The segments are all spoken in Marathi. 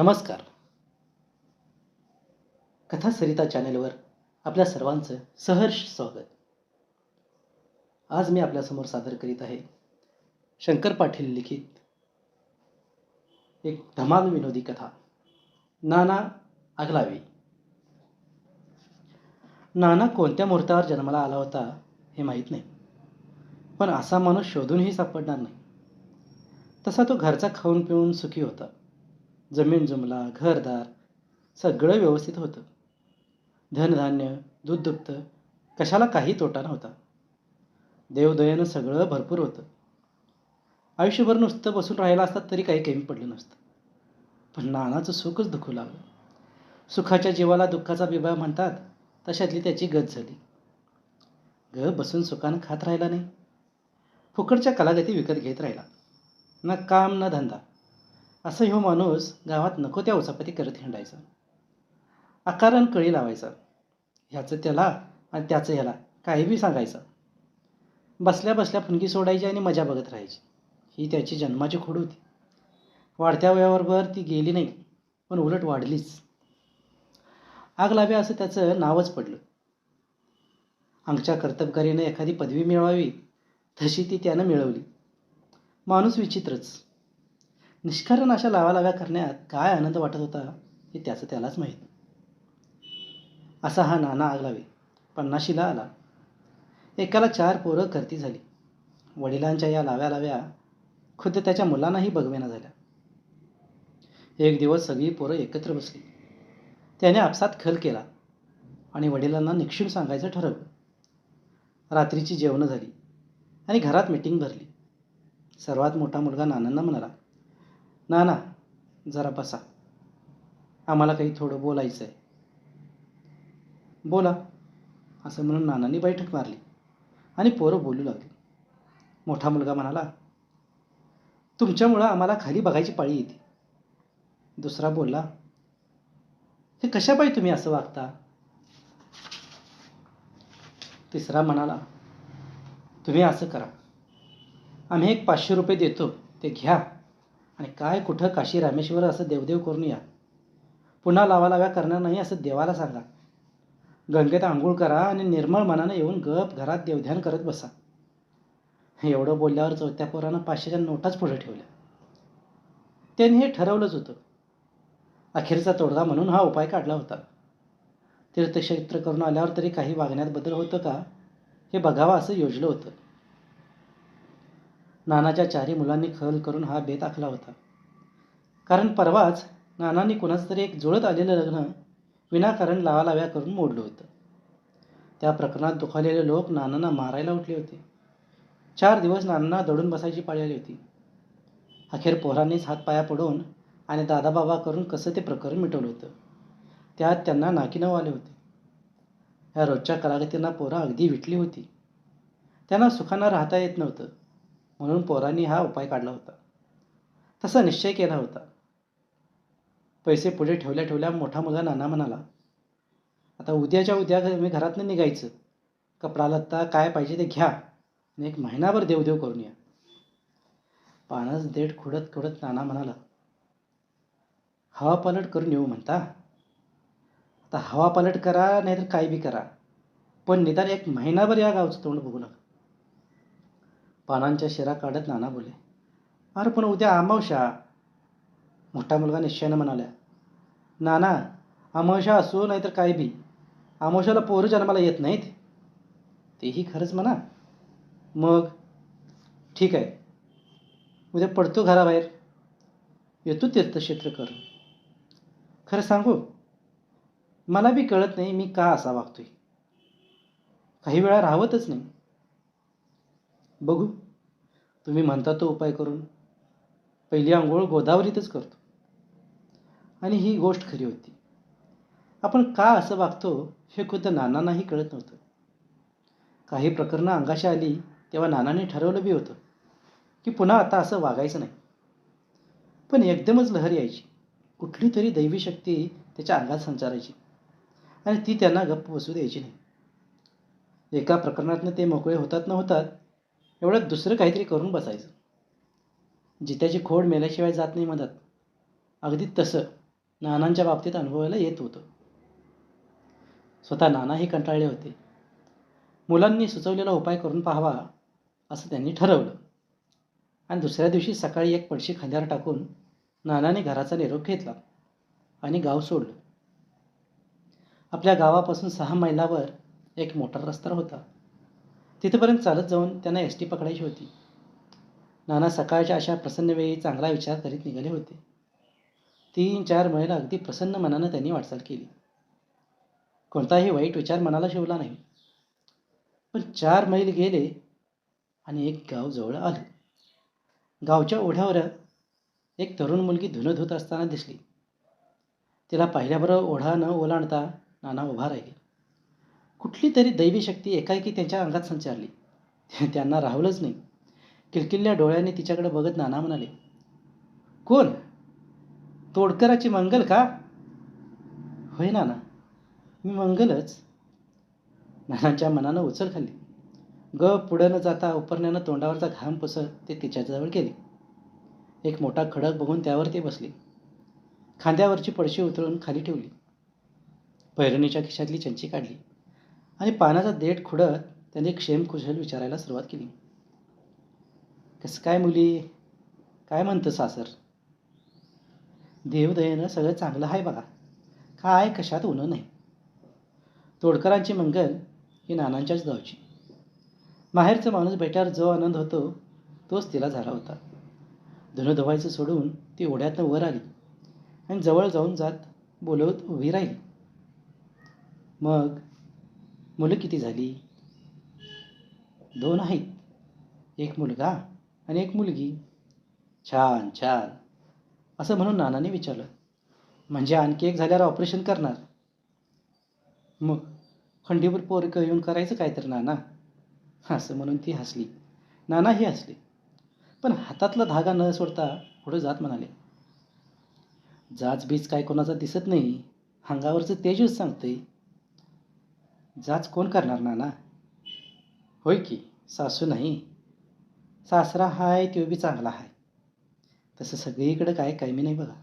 नमस्कार. कथा सरिता चॅनेलवर आपल्या सर्वांचं सहर्ष स्वागत. आज मी आपल्यासमोर सादर करीत आहे शंकर पाटील लिखित. एक धमाल विनोदी कथा. नाना आगलावी. नाना कोणत्या मुहूर्तावर जन्माला आला होता हे माहीत नाही. पण असा माणूस शोधूनही सापडणार नाही. तसा तो घरचा खाऊन पिऊन सुखी होता. जमीन जुमला घरदार सगळं व्यवस्थित होतं. धनधान्य दूध दुभतं कशाला काही तोटा नव्हता. देवदयानं सगळं भरपूर होतं. आयुष्यभर नुसतं बसून राहिला असतात तरी काही कमी पडलं नसतं. पण नानाचं सुखच दुखू लागलं. सुखाच्या जीवाला दुःखाचा विवाह म्हणतात तशातली त्याची गत झाली. ग बसून सुखानं खात राहिला नाही. फुकटच्या कलागती विकत घेत राहिला. ना काम ना धंदा. असं ह्यो माणूस गावात नको त्या उचापती करत हिंडायचा. आकारण कळी लावायचा. ह्याचं त्याला आणि त्याचं ह्याला काही बी सांगायचं. बसल्या बसल्या फुनगी सोडायची आणि मजा बघत राहायची. ही त्याची जन्माची खोड होती. वाढत्या वयाबरोबर ती गेली नाही पण उलट वाढलीच. आग लावे असं त्याचं नावच पडलं. आमच्या कर्तबकारीनं एखादी पदवी मिळवावी तशी ती त्यानं मिळवली. माणूस विचित्रच. निष्कारण अशा लावालाव्या करण्यात काय आनंद वाटत होता हे त्याचं त्यालाच माहीत. असा हा नाना आगलावे पन्नाशीला आला. एकाला चार पोरं करती झाली. वडिलांच्या या लाव्या लाव्या खुद्द त्याच्या मुलांनाही बघवेना झाल्या. एक दिवस सगळी पोरं एकत्र बसली. त्याने आपसात खल केला आणि वडिलांना निक्षून सांगायचं ठरवलं. रात्रीची जेवणं झाली आणि घरात मिटिंग भरली. सर्वात मोठा मुलगा नानांना म्हणाला नाना जरा बसा. आम्हाला काही थोडं बोलायचं आहे बोला असं म्हणून नानांनी बैठक मारली आणि पोरं बोलू लागली. मोठा मुलगा म्हणाला तुमच्यामुळं आम्हाला खाली बघायची पाळी येते. दुसरा बोलला हे कशापायी तुम्ही असं वागता? तिसरा म्हणाला तुम्ही असं करा. आम्ही एक पाचशे रुपये देतो ते घ्या. आणि काय कुठं काशी रामेश्वर असं देवदेव करून या. पुन्हा लावालाव्या करणार नाही असं देवाला सांगा. गंगेत आंघोळ करा आणि निर्मळ मनानं येऊन गप घरात देवध्यान करत बसा. एवढं बोलल्यावर चौथ्या पोरानं पाचशेच्या नोटाच पुढे ठेवल्या. त्यांनी हे ठरवलंच होतं. अखेरचा तोडगा म्हणून हा उपाय काढला होता. तीर्थक्षेत्र करून आल्यावर तरी काही वागण्यात बदल होतं का हे बघावं असं योजलं होतं. नानाच्या चारी मुलांनी खल करून हा बेत आखला होता. कारण परवाच नानांनी कुणाचं तरी एक जुळत आलेलं लग्न विनाकारण लावालाव्या करून मोडलं होतं. त्या प्रकरणात दुखावलेले लोक नानांना मारायला उठले होते. चार दिवस नानांना दडून बसायची पाळी आली होती. अखेर पोरांनीच हातपाया पडून आणि दादाबाबा करून कसं ते प्रकरण मिटवलं होतं. त्यात त्यांना नाकीनव आले होते. ह्या रोजच्या कलागतींना पोरं अगदी विटली होती. त्यांना सुखांना राहता येत नव्हतं. म्हणून पोरांनी हा उपाय काढला होता. तसा निश्चय केला होता. पैसे पुढे ठेवल्या ठेवल्या मोठा मुलगा नाना म्हणाला आता उद्याच्या उद्या मी घरातनं निघायचं. कपडा लत्ता काय पाहिजे ते घ्या. आणि एक महिनाभर देवदेव करून या. पानच देठ खुडत खुडत नाना म्हणाला हवा पालट करून येऊ म्हणता? आता हवा पालट करा नाहीतर काय बी करा. पण निदान एक महिनाभर या गावचं तोंड बघू नका. पानांच्या शिरा काढत नाना बोले. अरे पण उद्या अमावशा मोठा मुलगा निश्चयानं म्हणाल्या. नाना अमावशा असो नाहीतर काय बी. अमावशाला पोरं जन्माला येत नाहीत. तेही खरंच म्हणा. मग? ठीक आहे. उद्या पडतो घराबाहेर. येतो तीर्थक्षेत्र कर खरं सांगू? मला बी कळत नाही मी का असा वागतोय. काही वेळा राहवतच नाही. बघू. तुम्ही म्हणता तो उपाय करून. पहिली आंघोळ गोदावरीतच करतो. आणि ही गोष्ट खरी होती. आपण का असं वागतो हे खुद्द नानांनाही कळत नव्हतं. काही प्रकरणं अंगाशी आली तेव्हा नानाने ठरवलं बी होतं की पुन्हा आता असं वागायचं नाही. पण एकदमच लहर यायची. कुठली तरी दैवी शक्ती त्याच्या अंगात संचारायची. आणि ती त्यांना गप्प बसू द्यायची नाही. एका प्रकरणातनं ते मोकळे होतात न होतात एवढं दुसरं काहीतरी करून बसायचं. जित्याची खोड मेल्याशिवाय जात नाही मदत. अगदी तसं नानांच्या बाबतीत अनुभवायला येत होतं. स्वतः नानाही कंटाळले होते. मुलांनी सुचवलेला उपाय करून पाहावा असं त्यांनी ठरवलं. आणि दुसऱ्या दिवशी सकाळी एक पडशी खांद्यावर टाकून नानाने घराचा निरोप घेतला आणि गाव सोडलं. आपल्या गावापासून सहा मैलावर एक मोठा रस्ता होता. तिथपर्यंत चालत जाऊन त्यांना एस टी पकडायची होती. नाना सकाळच्या अशा प्रसन्न वेळी चांगला विचार करीत निघाले होते. तीन चार महिला अगदी प्रसन्न मनानं त्यांनी वाटचाल केली. कोणताही वाईट विचार मनाला शिवला नाही. पण चार मैल गेले आणि एक गाव जवळ आलं. गावच्या ओढ्यावर एक तरुण मुलगी धुनं धुत असताना दिसली. तिला पाहिल्याबरोबर ओढा न ओलांडता नाना उभा राहिले. कुठली तरी दैवी शक्ती एकाएकी त्यांच्या अंगात संचारली. त्यांना राहवलंच नाही. किलकिल्ल्या डोळ्यांनी तिच्याकडे बघत नाना म्हणाले कोण? तोडकराची मंगल का? होय नाना मी मंगलच. नानाच्या मनानं उचल खाल्ली. ग पुढं न जाता उपरण्यानं तोंडावरचा घाम पुसत ते तिच्याजवळ गेले. एक मोठा खडक बघून त्यावर ते बसले. खांद्यावरची पडशी उतरून खाली ठेवली. पैरणीच्या खिशातली चंची काढली. आणि पानाचा देठ खुडत त्याने क्षेमकुशल विचारायला सुरुवात केली. कसं काय मुली? काय म्हणतं सासर? देवदयेनं सगळं चांगलं आहे बघा. काय कशात उनं नाही. तोडकरांची मंगल ही नानांच्याच गावची माहेरचा माणूस बेटावर जो आनंद होतो तोच तिला झाला होता. धुनं धुवायचं सोडून ती ओढ्यातनं वर आली आणि जवळ जाऊन जात बोलवत उभी राहिली. मग मुलं किती झाली? दोन आहेत. एक मुलगा आणि एक मुलगी. छान छान. असं म्हणून नानाने विचारलं. म्हणजे आणखी एक झाल्यावर ऑपरेशन करणार? मग खंडीवर पोरकं येऊन करायचं काय तर नाना? असं म्हणून ती हसली. नानाही हसले. पण हातातला धागा न सोडता पुढे जात म्हणाले जाच बीज काय कोणाचा दिसत नाही. अंगावरचं तेजच सांगते जाच कोण करणार नाना? होय की सासू नाही. सासरा हाय तो बी चांगला आहे तसं सगळीकडं काय कायमी नाही बघा.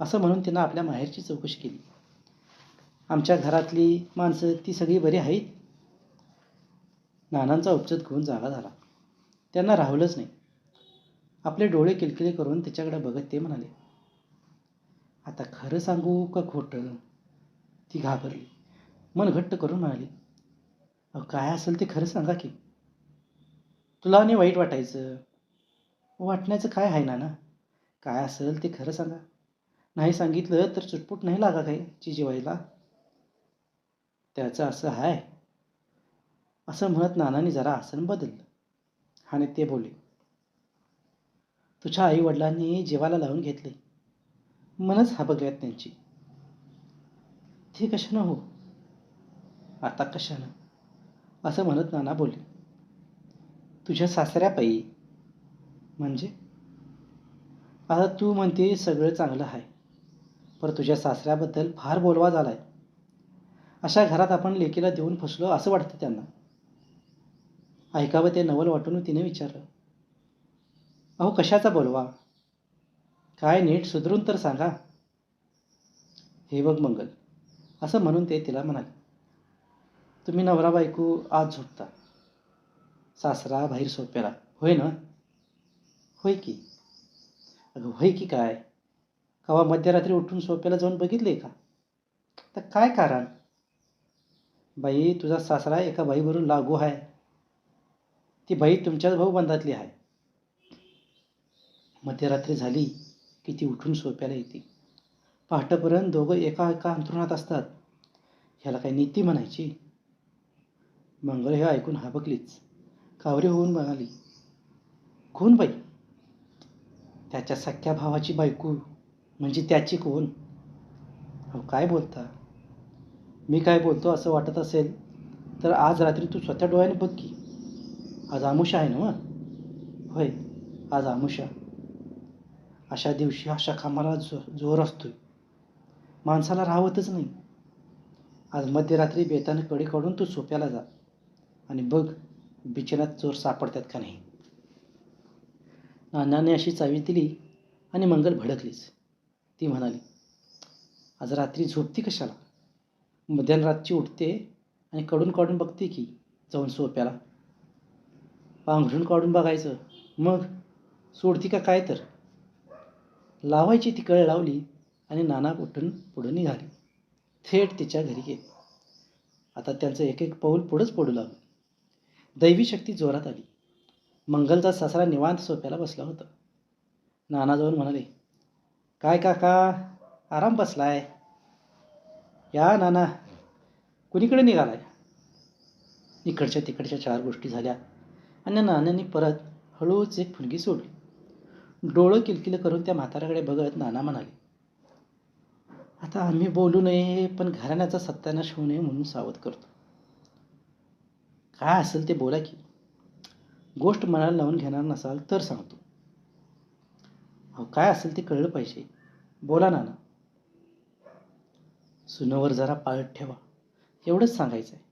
असं म्हणून तिनं आपल्या माहेरची चौकशी केली. आमच्या घरातली माणसं ती सगळी बरी आहेत. नानांचा उपचत घेऊन जागा झाला. त्यांना राहुलच नाही. आपले डोळे किलकिले करून तिच्याकडे बघत ते म्हणाले आता खरं सांगू का खोटं? ती घाबरली. मन घट्ट करून म्हणाली अहो काय असेल ते खरं सांगा की. तुला आणि वाईट वाटायचं. वाटण्याचं काय आहे ना ना काय असेल ते खरं सांगा. नाही सांगितलं तर चुटपुट नाही लागा काही चिजीवाईला त्याचं असं आहे असं म्हणत नानाने जरा आसन बदललं. आणि ते बोलले तुझ्या आईवडिलांनी जीवाला लावून घेतले. मनच हाबगल्यात त्यांची. ते कशानं हो? आता कशानं असं म्हणत नाना बोलले. तुझ्या सासऱ्यापायी. म्हणजे? आता तू म्हणते सगळं चांगलं आहे. पर तुझ्या सासऱ्याबद्दल फार बोलवा झाला आहे अशा घरात आपण लेकीला देऊन फसलो असं वाटतं त्यांना. ऐकावं ते नवल वाटून तिने विचारलं. अहो कशाचा बोलवा? काय नीट सुधरून तर सांगा. हे बघ मंगल. असं म्हणून ते तिला म्हणाले. तुम्ही नवरा बायको आज झोपता. सासरा बाहेर सोप्याला होय ना? होय की? अगं होय की काय? कवा मध्यरात्री उठून सोप्याला जाऊन बघितले का? तर काय कारण? बाई तुझा सासरा एका बाईवरून लागू आहे. ती बाई तुमच्याच भाऊबंधातली आहे. मध्यरात्री झाली की ती उठून सोप्याला येते. पहाटेपर्यंत दोघं एका एका अंथरुणात असतात. ह्याला काही नीती म्हणायची? मंगळ हे ऐकून हाबकलीच. कावरी होऊन म्हणाली कोण बाई? त्याच्या सख्या भावाची बायको म्हणजे त्याची कोण? अहो काय बोलता? मी काय बोलतो असं वाटत असेल तर आज रात्री तू स्वतः डोळ्याने बघ की. आज आमुषा आहे ना होय आज आमुषा. अशा दिवशी अशा कामाला जो जोर असतो माणसाला राहतच नाही. आज मध्यरात्री बेताने कडी काढून तू सोप्याला जा. आणि बघ बिछाण्यात चोर सापडतात का नाही? नानाने अशी चावी दिली आणि मंगल भडकलीच. ती म्हणाली आज रात्री झोपती कशाला? मध्यरातची उठते आणि कडून काढून बघते की जाऊन सोप्याला. पांघरून काढून बघायचं? मग? सोडती का काय तर? लावायची ती कळ लावली आणि नाना उठून पुढं निघाली. थेट तिच्या घरी गेली. आता त्यांचं एक एक पाऊल पुढंच पडू लागलं. दैवी शक्ती जोरात आली. मंगलचा सासरा निवांत सोप्याला बसला होता. नाना जाऊन म्हणाले काय काका आराम बसलाय? या नाना कुणीकडे निघालाय? इकडच्या तिकडच्या चार गोष्टी झाल्या आणि नानांनी परत हळूच एक फुलगी सोडली. डोळं किलकिलं करून त्या म्हाताऱ्याकडे बघत नाना म्हणाले आता आम्ही बोलू नये पण घराण्याचा सत्यानाश होऊ नये म्हणून सावध करतो. काय असेल ते बोला की. गोष्ट मनाला लावून घेणार नसाल तर सांगतो. अहो काय असेल ते कळलं पाहिजे. बोला ना सुनवर जरा पाळत ठेवा. एवढंच सांगायचं आहे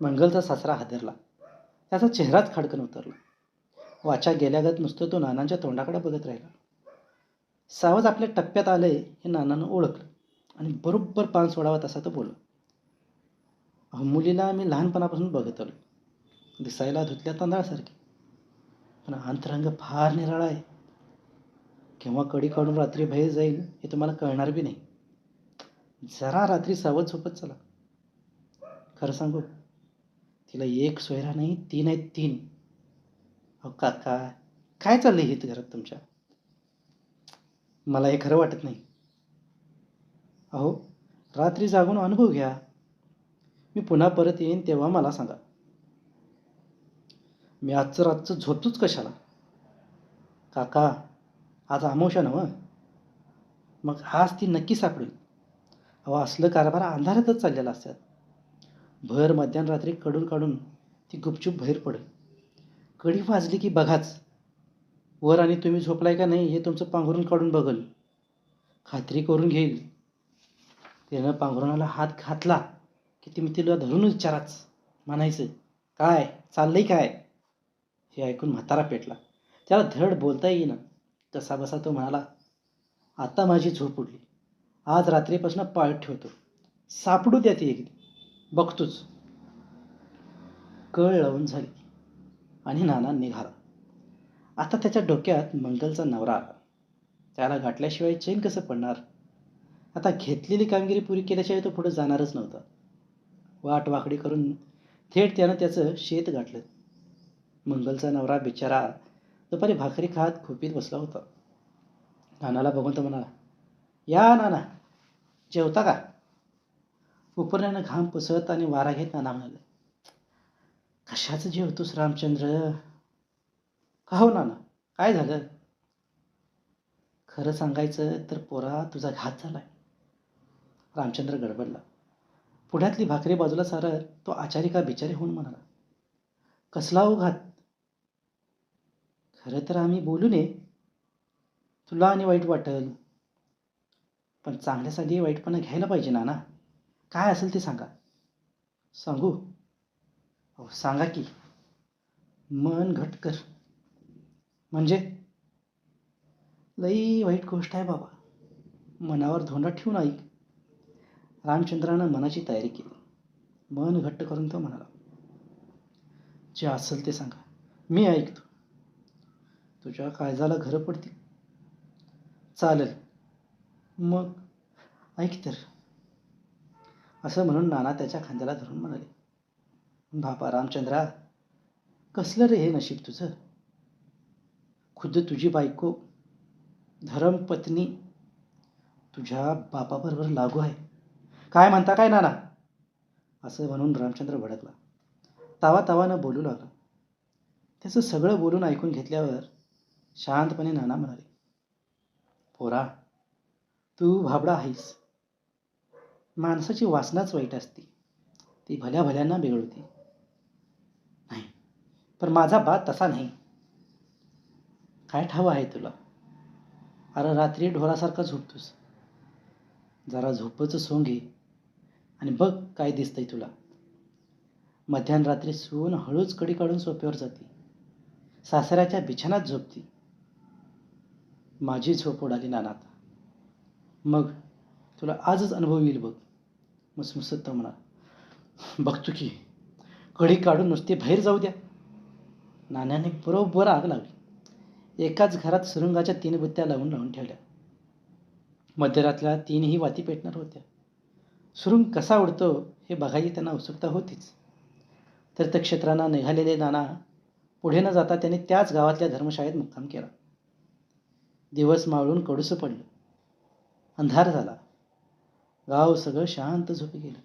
मंगलचा सासरा हादरला. त्याचा चेहराच खाडकन उतरला. वाचा गेल्यागत नुसतं तो नानांच्या तोंडाकडे बघत राहिला. सावज आपल्या टप्प्यात आलंय हे नानानं ओळखलं. आणि बरोबर पान सोडावा तसा तो बोलला. मुलीला मी लहानपणापासून बघत आलो दिसायला धुतल्या तांदळासारखी. पण अंतरंग फार निराळा आहे. केव्हा कडी काढून रात्री बाहेर जाईल हे तुम्हाला कळणार बी नाही. जरा रात्री सावध झोपत चला. खरं सांगू तिला एक सोयरा नाही तीन आहेत तीन. अहो काका काय चाललंय हे घरात तुमच्या? मला हे खरं वाटत नाही. अहो रात्री जागून अनुभव घ्या. मी पुन्हा परत येईन तेव्हा मला सांगा. मी आजचं रातचं झोपतोच कशाला? काका आज आमोशा नव मग आज ती नक्की सापडेल. अहो असलं कारभार अंधारातच चाललेला असतात भर मध्यानरात्री कडून काढून ती गुपचूप बाहेर पडेल. कडी वाजली की बघाच. वर आणि तुम्ही झोपलाय का नाही हे तुमचं पांघरून काढून बघल. खात्री करून घेईल. त्यानं पांघरुणाला हात घातला. की तुम्ही तिला धरून विचाराच म्हणायचं काय? चाललंय काय? हे ऐकून म्हातारा पेटला. त्याला धड बोलता येईना. कसा बसा तो म्हणाला आता माझी झोप उडली. आज रात्रीपासून पाळत ठेवतो. सापडू द्या ती एकदी. बघतोच. कळ लावून झाली आणि नाना निघाला. आता त्याच्या डोक्यात मंगलचा नवरा आला. त्याला गाठल्याशिवाय चैन कसं पडणार? आता घेतलेली कामगिरी पुरी केल्याशिवाय तो पुढे जाणारच नव्हता. वाट वाकडी करून थेट त्यानं त्याचं शेत गाठलं. मंगलचा नवरा बिचारा दुपारी भाकरी खात खोपीत बसला होता. नानाला बघून तर म्हणाला या नाना जेवता का? उपरण्यानं घाम पुसत आणि वारा घेत नाना म्हणाले कशाचं जेवतोस रामचंद्र? का हो नाना? काय झालं? खरं सांगायचं तर पोरा तुझा घात झालाय. रामचंद्र गडबडला पुढ्यातली भाकरी बाजूला सारत तो आचारी का बिचारी होऊन म्हणाला कसला ओघात? खरं तर आम्ही बोलू नये. तुला आणि वाईट वाटेल पण चांगल्यासाठी वाईटपणा घ्यायला पाहिजे ना ना काय असेल ते सांगा. सांगू? अहो सांगा की. मन घट कर. म्हणजे? लई वाईट गोष्ट आहे बाबा. मनावर धोंडा ठेवून ऐक. रामचंद्रानं मनाची तयारी केली. मन घट्ट करून तो म्हणाला जे असेल ते सांगा. मी ऐकतो. तुझ्या काळजाला घरं पडतील. चालेल. मग ऐक तर. असं म्हणून नाना त्याच्या खांद्याला धरून म्हणाले बापा रामचंद्रा कसलं रे हे नशीब तुझं? खुद्द तुझी बायको धर्मपत्नी तुझ्या बापाबरोबर लागू आहे. काय म्हणता काय नाना? असं म्हणून रामचंद्र भडकला. तावा तावानं बोलू लागला. त्याचं सगळं बोलून ऐकून घेतल्यावर शांतपणे नाना म्हणाले पोरा तू भाबडा आहेस. माणसाची वासनाच वाईट असते. ती भल्या भल्यांना बिघडवते. नाही पण माझा बात तसा नाही. काय ठाव आहे तुला? अरे रात्री ढोरासारखा झोपतोस. जरा झोपचं सोंग घे. आणि बघ काय दिसतंय तुला. मध्यानरात्री सून हळूच कडी काढून सोप्यावर जाते. सासऱ्याच्या बिछानात झोपती. माझी झोप उडाली नानात. मग तुला आजच अनुभव येईल बघ. मुसमुसत तो म्हणाला बघतो की कडी काढून नुसते बाहेर जाऊ द्या. नाण्याने बरोबर आग लावली एकाच घरात सुरुंगाच्या तीन बुत्त्या लावून लावून ठेवल्या. मध्यरात्रीला तीनही वाती पेटणार होत्या. सुरुंग कसा उडतो हे बघायची त्यांना उत्सुकता होतीच. तर त्या क्षेत्रांना निघालेले नाना पुढे न जाता त्याने त्याच गावातल्या धर्मशाळेत मुक्काम केला. दिवस मावळून कडूसं पडलं. अंधार झाला. गाव सगळं शांत झोपी गेलं.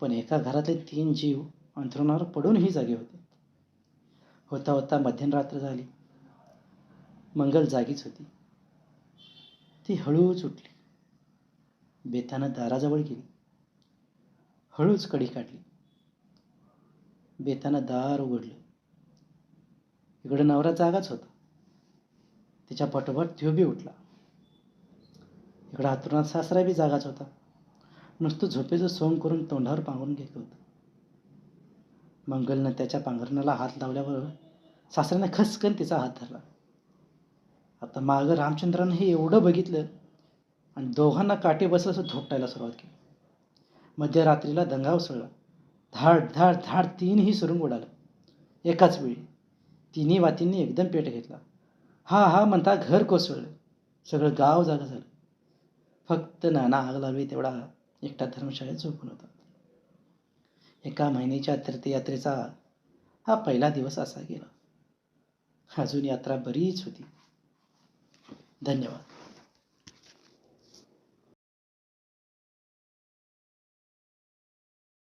पण एका घरातले तीन जीव अंथरुणावर पडूनही जागे होते. होता होता मध्यरात्र झाली. मंगल जागीच होती. ती हळूच उठली. बेतानं दाराजवळ गेली. हळूच कडी काढली. बेतानं दार उघडलं. इकडं नवरा जागाच होता. तिच्या पाठोपाठ त्यो बी उठला. इकडं हातरुणात सासरा बी जागाच होता. नुसतं झोपेचं सोंग करून तोंडावर पांघरून घेत होतं. मंगलनं त्याच्या पांघरणाला हात लावल्यावर सासऱ्यानं खसकन तिचा हात धरला. आता मागं रामचंद्रानं हे एवढं बघितलं आणि दोघांना काटे बसलं असं धोपटायला सुरुवात केली. मध्यरात्रीला दंगा उसळला. धाड धाड धाड तीनही सुरुंग उडालं. एकाच वेळी तिन्ही वातींनी एकदम पेट घेतला. हा हा म्हणता घर कोसळलं. सगळं गाव जागा झालं. फक्त नाना आग लावली तेवढा एकटा धर्मशाळेत झोपून होता. एका महिन्याच्या तीर्थयात्रेचा हा पहिला दिवस असा गेला. अजून यात्रा बरीच होती. धन्यवाद.